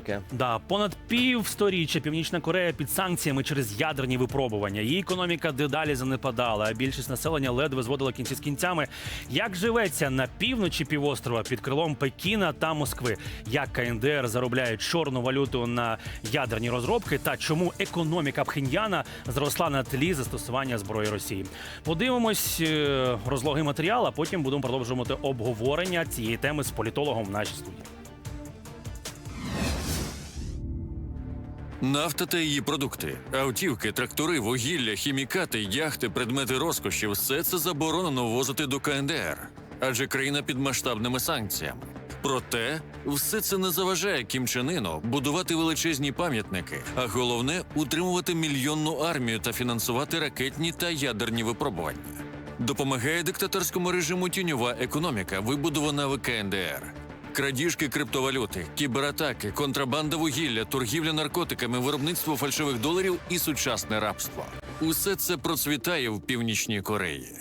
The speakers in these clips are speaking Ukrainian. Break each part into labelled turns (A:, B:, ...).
A: таке.
B: Да, понад півсторіччя Північна Корея під санкціями через ядерні випробування. Її економіка дедалі занепадала, а більшість населення ледве зводила кінці з кінцями. Як живеться на півночі півострова під крилом Пекіна та Москви? Як КНДР заробляє чорну валюту на ядерні розробки? Та чому економіка Пхеньяна зросла на тлі застосування зброї Росії? Подивимось е, розлогий матеріал, а потім будемо продовжувати обговорення цієї теми з політологом в нашій студії.
C: Нафта та її продукти, автівки, трактори, вугілля, хімікати, яхти, предмети розкоші все це заборонено ввозити до КНДР, адже країна під масштабними санкціями. Проте все це не заважає Кім Чен Іну будувати величезні пам'ятники, а головне утримувати мільйонну армію та фінансувати ракетні та ядерні випробування. Допомагає диктаторському режиму тіньова економіка, вибудована в КНДР. Крадіжки криптовалюти, кібератаки, контрабанда вугілля, торгівля наркотиками, виробництво фальшивих доларів і сучасне рабство. Усе це процвітає в північній Кореї.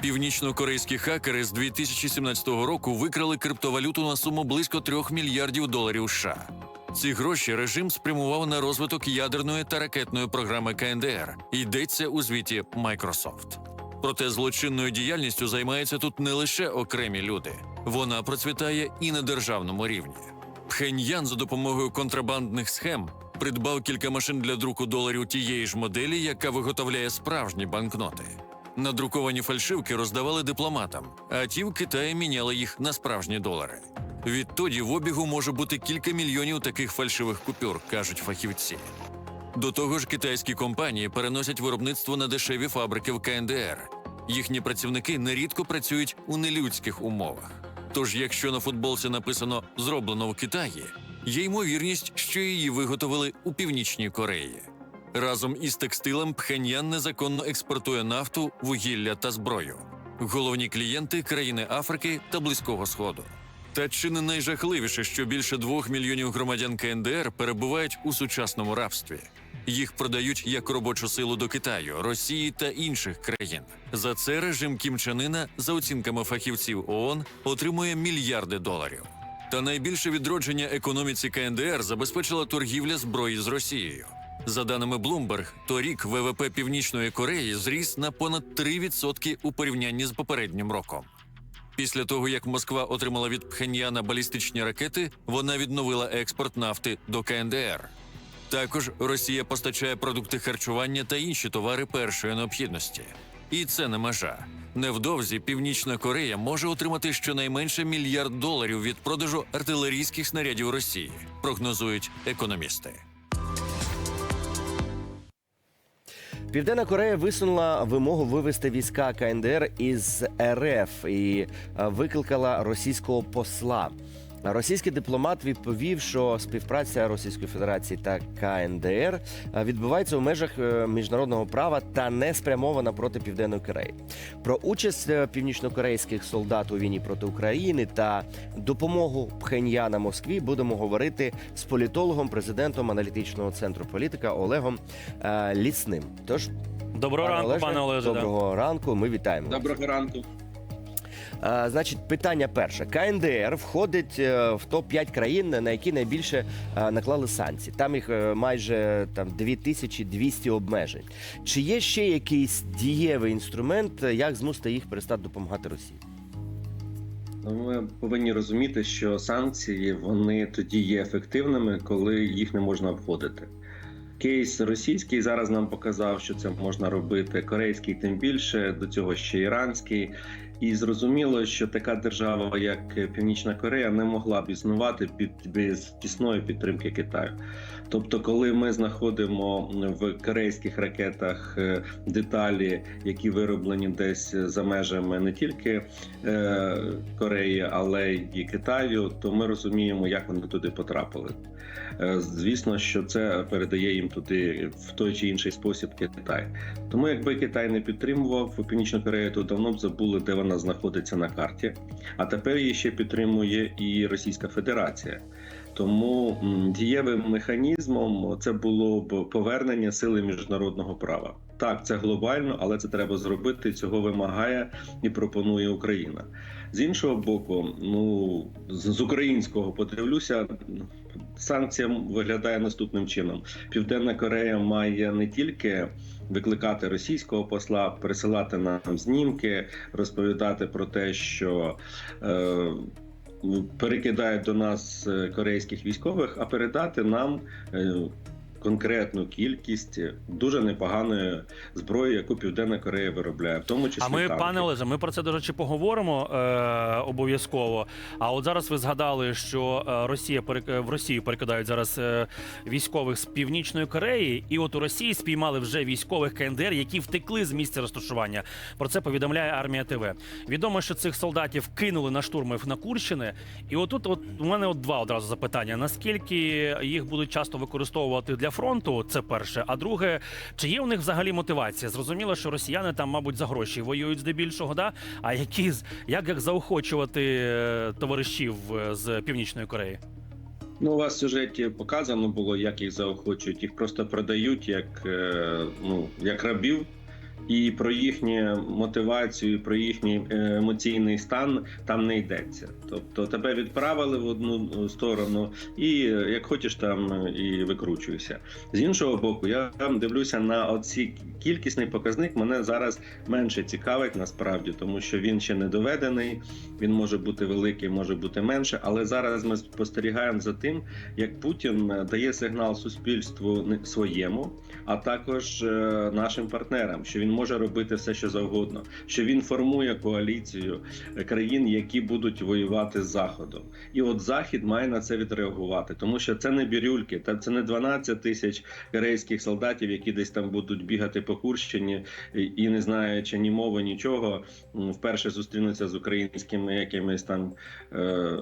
C: Північно-корейські хакери з 2017 року викрали криптовалюту на суму близько 3 мільярдів доларів США. Ці гроші режим спрямував на розвиток ядерної та ракетної програми КНДР. Йдеться у звіті Microsoft. Проте злочинною діяльністю займаються тут не лише окремі люди, вона процвітає і на державному рівні. Пхеньян за допомогою контрабандних схем придбав кілька машин для друку доларів тієї ж моделі, яка виготовляє справжні банкноти. Надруковані фальшивки роздавали дипломатам, а ті в Китаї міняли їх на справжні долари. Відтоді в обігу може бути кілька мільйонів таких фальшивих купюр, кажуть фахівці. До того ж, китайські компанії переносять виробництво на дешеві фабрики в КНДР. Їхні працівники нерідко працюють у нелюдських умовах. Тож, якщо на футболці написано зроблено в Китаї, є ймовірність, що її виготовили у північній Кореї. Разом із текстилем Пхеньян незаконно експортує нафту, вугілля та зброю. Головні клієнти країни Африки та Близького Сходу. Та чи не найжахливіше, що більше двох мільйонів громадян КНДР перебувають у сучасному рабстві? Їх продають як робочу силу до Китаю, Росії та інших країн. За це режим Кім Чен Іна, за оцінками фахівців ООН, отримує мільярди доларів. Та найбільше відродження економіці КНДР забезпечила торгівля зброї з Росією. За даними Bloomberg, торік ВВП Північної Кореї зріс на понад 3% у порівнянні з попереднім роком. Після того, як Москва отримала від Пхеньяна балістичні ракети, вона відновила експорт нафти до КНДР. Також Росія постачає продукти харчування та інші товари першої необхідності. І це не межа. Невдовзі Північна Корея може отримати щонайменше мільярд доларів від продажу артилерійських снарядів Росії, прогнозують економісти.
A: Південна Корея висунула вимогу вивести війська КНДР із РФ і е, викликала російського посла. Російський дипломат відповів, що співпраця Російської Федерації та КНДР е, відбувається у межах е, міжнародного права та не спрямована проти Південної Кореї. Про участь е, північнокорейських солдат у війні проти України та допомогу Пхеньяна Москві будемо говорити з політологом, президентом аналітичного центру політика Олегом Лісним. Тож
B: Доброго ранку,
A: Олеже,
B: пане Олеже. да.
A: Доброго ранку. Ми вітаємо. вас.
D: Доброго ранку.
A: Значить, питання перше. КНДР входить е, в топ-5 країн, на які найбільше е, наклали санкції. Там їх е, майже там 2200 обмежень. Чи є ще якийсь дієвий інструмент, як змусити їх перестати допомагати Росії?
D: Ну, Ми повинні розуміти, що санкції вони тоді є ефективними, коли їх не можна обходити. Кейс російський зараз нам показав, що це можна робити. Корейський, тим більше до цього ще іранський. І зрозуміло, що така держава, як Північна Корея, не могла б існувати під без тісної підтримки Китаю. Тобто, коли ми знаходимо в корейських ракетах е, деталі, які вироблені десь за межами не тільки е, Кореї, але й Китаю, то ми розуміємо, як вони туди потрапили. Е, Звісно, що це передає їм туди в той чи інший спосіб Китай. Тому, якби Китай не підтримував Північну Корею, то давно б забули, де вона знаходиться на карті. А тепер її ще підтримує і Російська Федерація. Тому дієвим механізмом це було б повернення сили міжнародного права. Так, це глобально, але це треба зробити. Цього вимагає і пропонує Україна. З іншого боку, ну з, українського подивлюся, санкція виглядає наступним чином: Південна Корея має не тільки викликати російського посла, присилати нам знімки, розповідати про те, що. Е, Перекидають до нас е, корейських військових, а передати нам е, конкретну кількість дуже непоганої зброї, яку Південна Корея виробляє, в тому числі
B: А ми,
D: танки.
B: пане Олеже, ми про це до речі поговоримо е, обов'язково. А от зараз ви згадали, що е, Росія е, в Росію перекидають зараз е, військових з північної Кореї, і от у Росії спіймали вже військових КНДР, які втекли з місця розташування. Про це повідомляє армія ТВ. Відомо, що цих солдатів кинули на штурми на Курщини. І отут, от у мене от два одразу запитання: наскільки їх будуть часто використовувати для фронту? Це перше. А друге, чи є у них взагалі мотивація? Зрозуміло, що росіяни там, мабуть, за гроші воюють здебільшого, да? А які як, як заохочувати е, товаришів е, з північної Кореї?
D: Ну, у вас в сюжеті показано було, як їх заохочують. Їх просто продають як, е, ну, як рабів. І про їхню мотивацію, про їхній е, емоційний стан там не йдеться. Тобто тебе відправили в одну сторону, і е, як хочеш там е, і викручуйся. З іншого боку, я там дивлюся на оці кількісний показник. Мене зараз менше цікавить насправді, тому що він ще не доведений. Він може бути великий, може бути менше. Але зараз ми спостерігаємо за тим, як Путін е, дає сигнал суспільству своєму, а також е, нашим партнерам, що він може робити все, що завгодно, що він формує коаліцію е, країн, які будуть воювати з заходом. І от захід має на це відреагувати, тому що це не бірюльки, та це не 12 тисяч корейських солдатів, які десь там будуть бігати по Курщині і- і не знаючи ні мови, нічого, вперше зустрінуться з українськими якимись там. Е-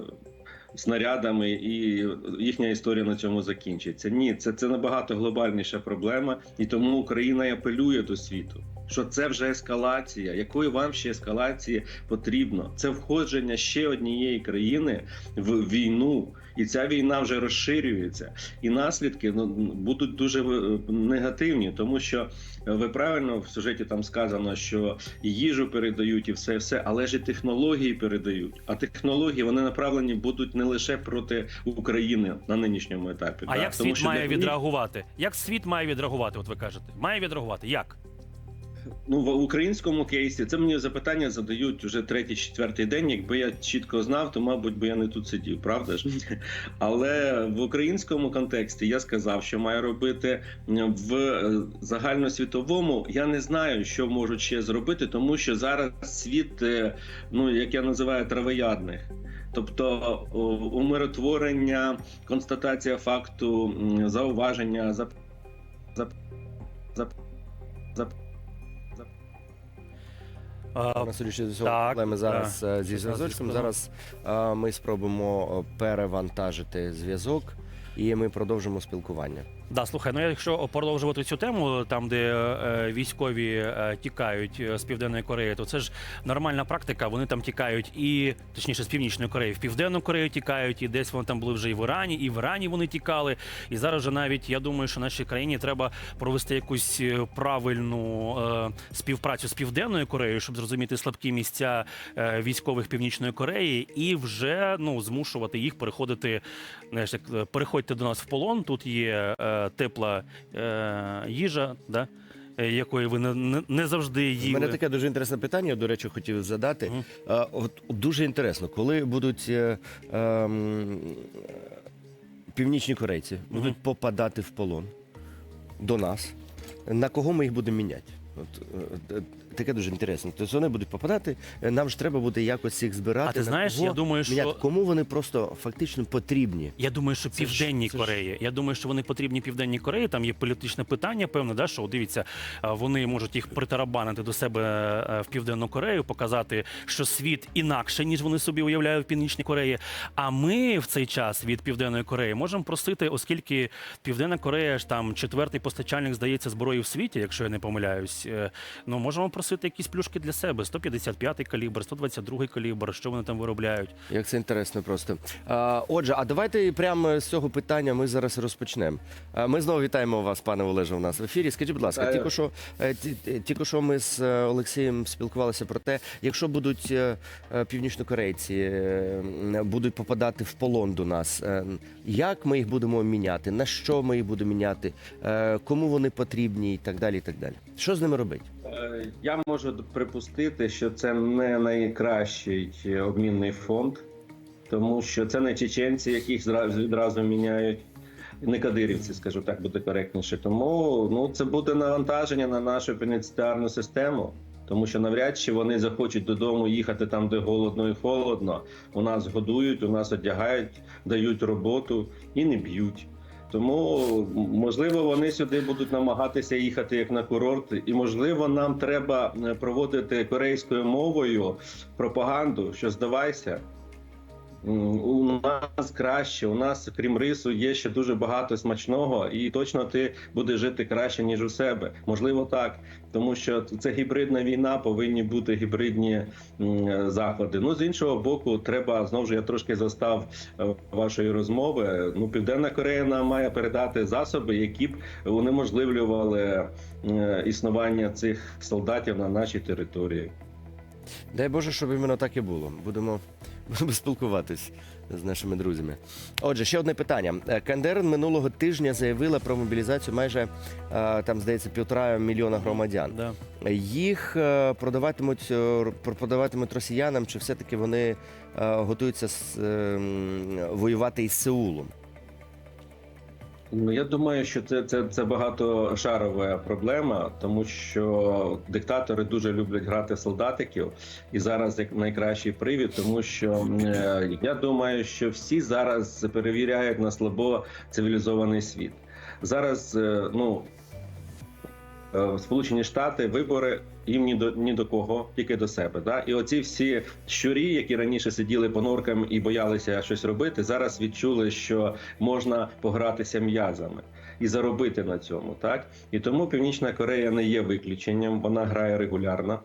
D: Снарядами і їхня історія на цьому закінчиться. Ні, це, це набагато глобальніша проблема, і тому Україна й апелює до світу, що це вже ескалація. Якої вам ще ескалації потрібно? Це входження ще однієї країни в війну, і ця війна вже розширюється, і наслідки ну, будуть дуже е, негативні, тому що е, ви правильно в сюжеті там сказано, що і їжу передають, і все, все, але ж і технології передають. А технології вони направлені будуть не лише проти України на нинішньому етапі.
B: А
D: да,
B: як
D: тому
B: світ
D: що
B: має
D: для
B: відреагувати? Як світ має відреагувати? От ви кажете, має відреагувати? Як?
D: Ну, в українському кейсі це мені запитання задають вже третій, четвертий день. Якби я чітко знав, то мабуть би я не тут сидів, правда ж? Але в українському контексті я сказав, що має робити в е, загальносвітовому. Я не знаю, що можуть ще зробити, тому що зараз світ, е, ну як я називаю, травоядних. Тобто умиротворення, констатація факту, зауваження, зап...
B: А,
A: На судячи з цього
B: так,
A: проблеми зараз е, зі зв'язочком. Зараз е, ми спробуємо е, перевантажити зв'язок, і ми продовжимо спілкування.
B: Да, слухай, ну якщо продовжувати цю тему, там де е, військові е, тікають е, з південної Кореї, то це ж нормальна практика. Вони там тікають і точніше з північної Кореї, в південну Корею тікають, і десь вони там були вже і в Ірані, і в Ірані вони тікали. І зараз вже навіть я думаю, що нашій країні треба провести якусь е, правильну е, співпрацю з південною Кореєю, щоб зрозуміти слабкі місця е, військових північної Кореї, і вже ну змушувати їх переходити. Знаєш, як е, переходьте до нас в полон. Тут є е, тепла е, їжа, да? е, якої ви не, не, не завжди
A: У
B: їли.
A: мене таке дуже інтересне питання. До речі, хотів задати.
B: Мгм.
A: От дуже інтересно, коли будуть е, ем, північні корейці будуть попадати в полон до нас, на кого ми їх будемо міняти? От, е, е, таке дуже інтересно. Тобто вони будуть попадати, е, нам ж треба буде якось їх збирати.
B: А ти знаєш, я думаю, що-
A: кому вони просто фактично потрібні.
B: Я думаю, що південній Кореї. Я думаю, що вони потрібні південній Кореї. Там є політичне питання, певне, да, що дивіться, вони можуть їх притарабанити до себе е, в південну Корею, показати, що світ інакше ніж вони собі уявляють в північній Кореї. А ми в цей час від південної Кореї можемо просити, оскільки Південна Корея ж там четвертий постачальник здається зброї в світі, якщо я не помиляюсь. е, Ну можемо просити. Просити якісь плюшки для себе: 155-й калібр, 122-й калібр, що вони там виробляють.
A: Як це інтересно просто. А, отже, а давайте прямо з цього питання ми зараз розпочнемо. А, Ми знову вітаємо вас, пане Олеже, у нас в ефірі. Скажіть, будь ласка,
D: Вітаю.
A: тільки що, е, ті- ті- тільки що ми з е, Олексієм спілкувалися про те, якщо будуть е, е, північнокорейці е, м, будуть попадати в полон до нас, е, як ми їх будемо міняти, на що ми їх будемо міняти, е, кому вони потрібні і так далі. і так далі. Що з ними робити?
D: Я можу припустити, що це не найкращий е, обмінний фонд, тому що це не чеченці, яких зразу відразу міняють. Не кадирівці, скажу так, буде коректніше. Тому ну це буде навантаження на нашу пенітенціарну систему, тому що навряд чи вони захочуть додому їхати там, де голодно і холодно. У нас годують, у нас одягають, дають роботу і не б'ють. Тому можливо вони сюди будуть намагатися їхати як на курорт, і можливо нам треба е, проводити корейською мовою пропаганду, що здавайся. У нас краще, у нас, крім рису, є ще дуже багато смачного, і точно ти будеш жити краще ніж у себе. Можливо, так, тому що це гібридна війна, повинні бути гібридні заходи. Ну з іншого боку, треба знову ж я трошки застав е, вашої розмови. Ну, Південна Корея нам має передати засоби, які б унеможливлювали е, існування цих солдатів на нашій території.
A: Дай Боже, щоб іменно так і було. Будемо спілкуватись з нашими друзями. Отже, ще одне питання. Е, КНДР минулого тижня заявила про мобілізацію майже е, там, здається, півтора мільйона громадян.
B: Да.
A: Їх е, продаватимуть, продаватимуть росіянам, чи все-таки вони готуються з, е, воювати із Сеулом?
D: Ну я думаю, що це, це, це багатошарова проблема, тому що диктатори дуже люблять грати солдатиків, і зараз як найкращий привід, тому що е, я думаю, що всі зараз перевіряють на слабо цивілізований світ. Зараз е, ну Сполучені Штати вибори їм ні до ні до кого, тільки до себе. Да? І оці всі щурі, які раніше сиділи по норкам і боялися щось робити, зараз відчули, що можна погратися м'язами і заробити на цьому. Так і тому Північна Корея не є виключенням, вона грає регулярно.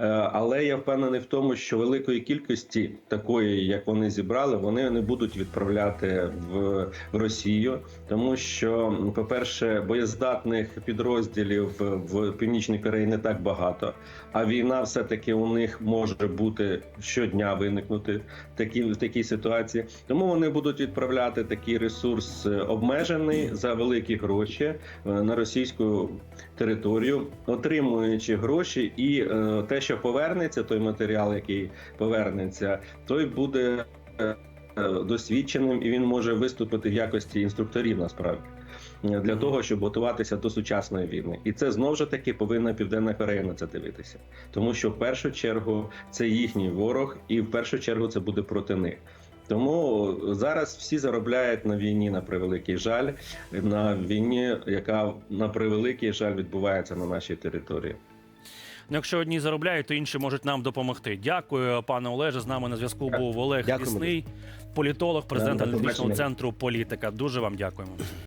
D: Е, Але я впевнений в тому, що великої кількості такої, як вони зібрали, вони не будуть відправляти в Росію, тому що, по-перше, боєздатних підрозділів в Північній Кореї не так багато. А війна все-таки у них може бути щодня виникнути в такій, в такій ситуації. Тому вони будуть відправляти такий ресурс е, обмежений за великі гроші е, на російську територію, отримуючи гроші, і е, те, що повернеться, той матеріал, який повернеться, той буде е, досвідченим і він може виступити в якості інструкторів насправді. Для того щоб готуватися до сучасної війни, і це знову ж таки повинна Південна Корея на це дивитися, тому що в першу чергу це їхній ворог, і в першу чергу це буде проти них. Тому зараз всі заробляють на війні на превеликий жаль, на війні, яка на превеликий жаль відбувається на нашій території.
B: Ну, якщо одні заробляють, то інші можуть нам допомогти. Дякую, пане Олеже. З нами на зв'язку був Олег
A: Дякую.
B: Лісний, політолог, президент аналітичного центру політика. Дуже вам дякуємо.